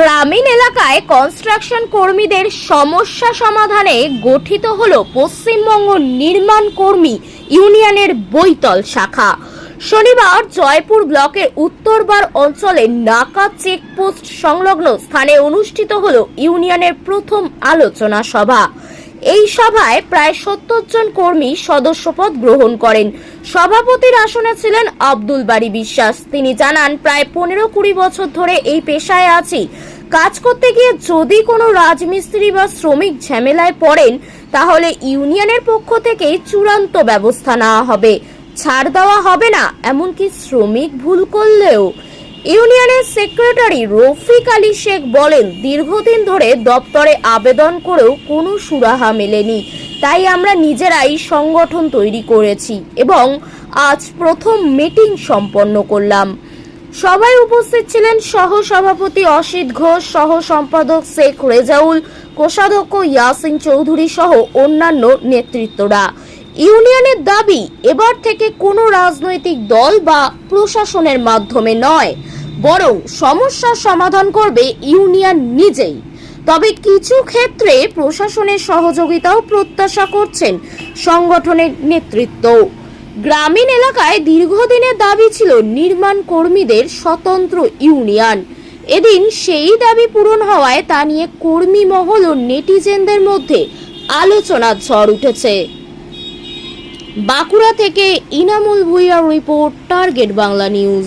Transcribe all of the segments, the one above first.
গ্রামীণ এলাকায় কনস্ট্রাকশন কর্মীদের সমস্যা সমাধানে গঠিত হল পশ্চিমবঙ্গ নির্মাণ কর্মী ইউনিয়নের বৈতল শাখা। শনিবার জয়পুর ব্লকের উত্তরবার অঞ্চলে নাকা চেকপোস্ট সংলগ্ন স্থানে অনুষ্ঠিত হল ইউনিয়নের প্রথম আলোচনা সভা। এই সভায় প্রায় সত্তর জন কর্মী সদস্যপদ গ্রহণ করেন। সভাপতির আসনে ছিলেন আব্দুল বাড়ি বিশ্বাস। তিনি জানান, প্রায় পনেরো কুড়ি বছর ধরে এই পেশায় আছি। কাজ করতে গিয়ে যদি কোনো রাজমিস্ত্রি বা শ্রমিক ঝামেলায় পড়েন, তাহলে ইউনিয়নের পক্ষ থেকে চূড়ান্ত ব্যবস্থা নেওয়া হবে। ছাড় দেওয়া হবে না, এমনকি শ্রমিক ভুল করলেও। ইউনিয়নের সেক্রেটারি রফিক আলী শেখ বলেন, দীর্ঘদিন ধরে দপ্তরে আবেদন করেও কোনো সুরাহা মেলেনি। তাই আমরা নিজেরাই সংগঠন তৈরি করেছি এবং আজ প্রথম মিটিং সম্পন্ন করলাম। সবাই উপস্থিত ছিলেন সহ সভাপতি অসিত ঘোষ সহ সম্পাদক শেখ রেজাউল, কোষাধ্যক্ষ ইয়াসিন চৌধুরী সহ অন্যান্য নেতৃত্বরা। ইউনিয়নের দাবি এবার থেকে কোনো রাজনৈতিক দল বা প্রশাসনের মাধ্যমে নয়, বরং সমস্যার সমাধান করবে ইউনিয়ন নিজেই। তবে কিছু ক্ষেত্রে প্রশাসনের সহযোগিতাও প্রত্যাশা করছেন সংগঠনের নেতৃত্ব। গ্রামীণ এলাকায় দীর্ঘদিনের দাবি ছিল নির্মাণ কর্মীদের স্বতন্ত্র ইউনিয়ন। এদিন সেই দাবি পূরণ হওয়ায় তা নিয়ে কর্মী মহল ও নেটিজেনদের মধ্যে আলোচনার ঝড় উঠেছে। বাঁকুড়া থেকে ইনামুল ভুইয়ার রিপোর্ট টার্গেট বাংলা নিউজ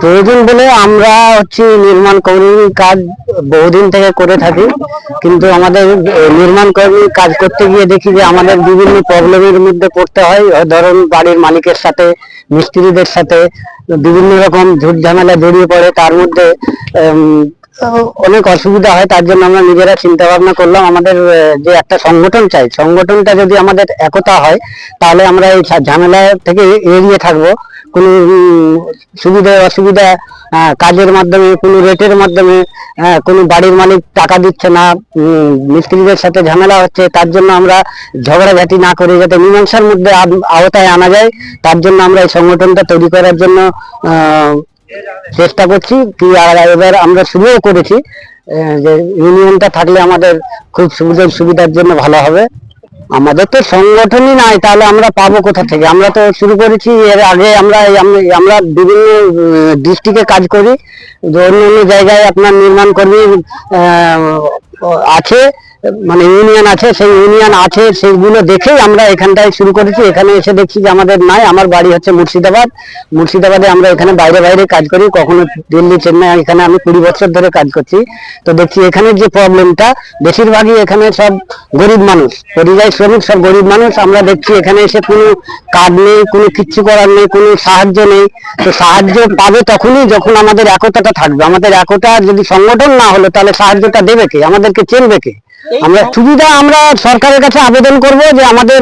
প্রয়োজন বলে আমরা হচ্ছে নির্মাণ কর্মী কাজ বহুদিন থেকে করে থাকি। কিন্তু আমাদের নির্মাণ কর্মী কাজ করতে গিয়ে দেখি যে আমাদের বিভিন্ন প্রবলেমের মধ্যে পড়তে হয়। ধরুন বাড়ির মালিকের সাথে, মিস্ত্রিদের সাথে, বিভিন্ন রকম ঝুট ঝামেলা জড়িয়ে পড়ে। তার মধ্যে অনেক অসুবিধা হয়, তার জন্য আমরা নিজেরা চিন্তা ভাবনা করলাম, আমাদের যে একটা সংগঠন চাই, সংগঠনটা যদি আমাদের একতা হয়, তাহলে আমরা এই ঝামেলা থেকে এড়িয়ে থাকব। কোনো সুবিধা, অসুবিধা কাজের মাধ্যমে, কোনো রেটের মাধ্যমে কোনো বাড়ির মালিক টাকা দিচ্ছে না মিস্ত্রিদের সাথে ঝামেলা হচ্ছে, তার জন্য আমরা ঝগড়াঝাটি না করে যাতে মীমাংসার মধ্যে আওতায় আনা যায়, তার জন্য আমরা এই সংগঠনটা তৈরি করার জন্য চেষ্টা করছি কি আর এবার আমরা শুরুও করেছি যে ইউনিয়নটা থাকলে আমাদের খুব সুবিধার সুবিধার জন্য ভালো হবে। আমাদের তো সংগঠনই নাই, তাহলে আমরা পাবো কোথা থেকে? আমরা তো শুরু করেছি, এর আগে আমরা আমরা বিভিন্ন ডিস্ট্রিক্টে কাজ করি অন্য অন্য জায়গায় আপনার নির্মাণ কর্মী আছে। মানে ইউনিয়ন আছে, সেই ইউনিয়ন আছে, সেইগুলো দেখেই আমরা এখানটায় শুরু করেছি। এখানে এসে দেখছি যে আমাদের নাই, আমার বাড়ি হচ্ছে মুর্শিদাবাদ। মুর্শিদাবাদে আমরা এখানে বাইরে বাইরে কাজ করি, কখনো দিল্লি, চেন্নাই, এখানে আমি কুড়ি বছর ধরে কাজ করছি। তো দেখছি এখানে যে প্রবলেমটা বেশিরভাগই এখানে সব গরিব মানুষ, পরিযায়ী শ্রমিক সব গরিব মানুষ। আমরা দেখছি এখানে এসে কোনো কাজ নেই, কোনো কিচ্ছু করার নেই, কোনো সাহায্য নেই। তো সাহায্য পাবে তখনই যখন আমাদের একতাটা থাকবে। আমাদের একতা যদি সংগঠন না হলো, তাহলে সাহায্যটা দেবে কে? আমাদেরকে চেনবে কে? আমরা সুবিধা আমরা সরকারের কাছে আবেদন করব যে আমাদের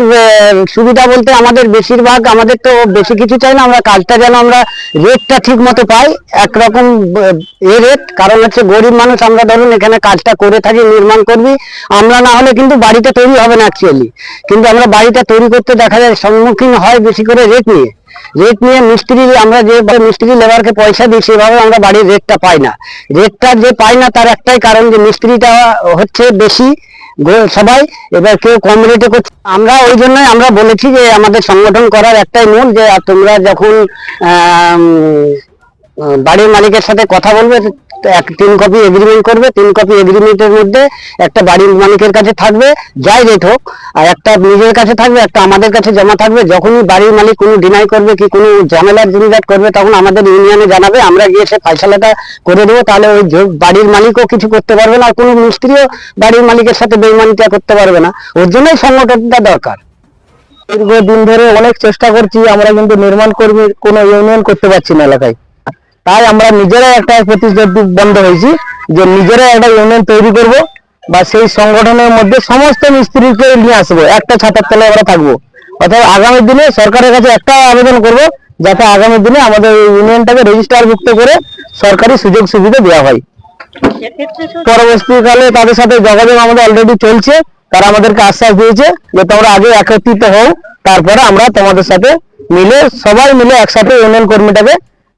সুবিধা বলতে আমাদের বেশিরভাগ আমাদের তো বেশি কিছু চাই না আমরা কাজটা যেন আমরা রেটটা ঠিক মতো পাই একরকম এ রেট কারণ হচ্ছে গরিব মানুষ আমরা ধরুন এখানে কাজটা করে থাকি নির্মাণ করবি আমরা না হলে কিন্তু বাড়িটা তৈরি হবে না অ্যাকচুয়ালি কিন্তু আমরা বাড়িটা তৈরি করতে দেখা যায় সম্মুখীন হয় বেশি করে রেট নিয়ে। রেট নিয়ে মিস্ত্রি, আমরা যে মিস্ত্রি লেবারকে পয়সা দিই, সেভাবে আমরা বাড়ির রেটটা পাই না। রেটটা যে পাই না, তার একটাই কারণ যে মিস্ত্রিটা হচ্ছে বেশি সবাই, এবার কেউ কম রেটে করছে। আমরা ওই জন্যই আমরা বলেছি যে আমাদের সংগঠন করার একটাই মূল যে তোমরা যখন বাড়ির মালিকের সাথে কথা বলবে এক তিন কপি এগ্রিমেন্ট করবে, তিন কপি এগ্রিমেন্টের মধ্যে একটা বাড়ির মালিকের কাছে থাকবে, যাই রেট হোক, আর একটা নিজের কাছে থাকবে, একটা আমাদের কাছে জমা থাকবে, যখনই বাড়ির মালিক কোনো ডিনাই করবে কি কোনো ঝামেলার জিনিস করবে, তখন আমাদের ইউনিয়নে জানাবে, আমরা গিয়ে সে ফাইসালাটা করে দেবো, তাহলে ওই বাড়ির মালিকও কিছু করতে পারবে না, আর কোনো মিস্ত্রিও বাড়ির মালিকের সাথে বেইমানিটা করতে পারবে না। ওর জন্যই সংগঠনটা দরকার। দীর্ঘদিন ধরে অনেক চেষ্টা করছি, আমরা কিন্তু নির্মাণ কর্মীর কোনো ইউনিয়ন করতে পারছি না এলাকায়। তাই আমরা নিজেরাই একটা প্রতিশ্রুতিবদ্ধ হয়েছি যে নিজেরাই একটা ইউনিয়ন তৈরি করব বা সেই সংগঠনের মধ্যে সমস্ত মিস্ত্রিকে নিয়ে আসব একটা ছাতার তলায় আমরা থাকব। অর্থাৎ আগামী দিনে সরকারের কাছে একটা আবেদন করব যাতে আগামী দিনে আমাদের এই ইউনিয়নটাকে রেজিস্টারভুক্ত করে সরকারি সুযোগ সুবিধা দেওয়া হয়। পরবর্তীকালে তাদের সাথে যোগাযোগ আমাদের অলরেডি চলছে তারা আমাদেরকে আশ্বাস দিয়েছে যে তোমরা আগে একত্রিত হও তারপরে আমরা তোমাদের সাথে মিলে সবাই মিলে একসাথে ইউনিয়ন কর্মীটাকে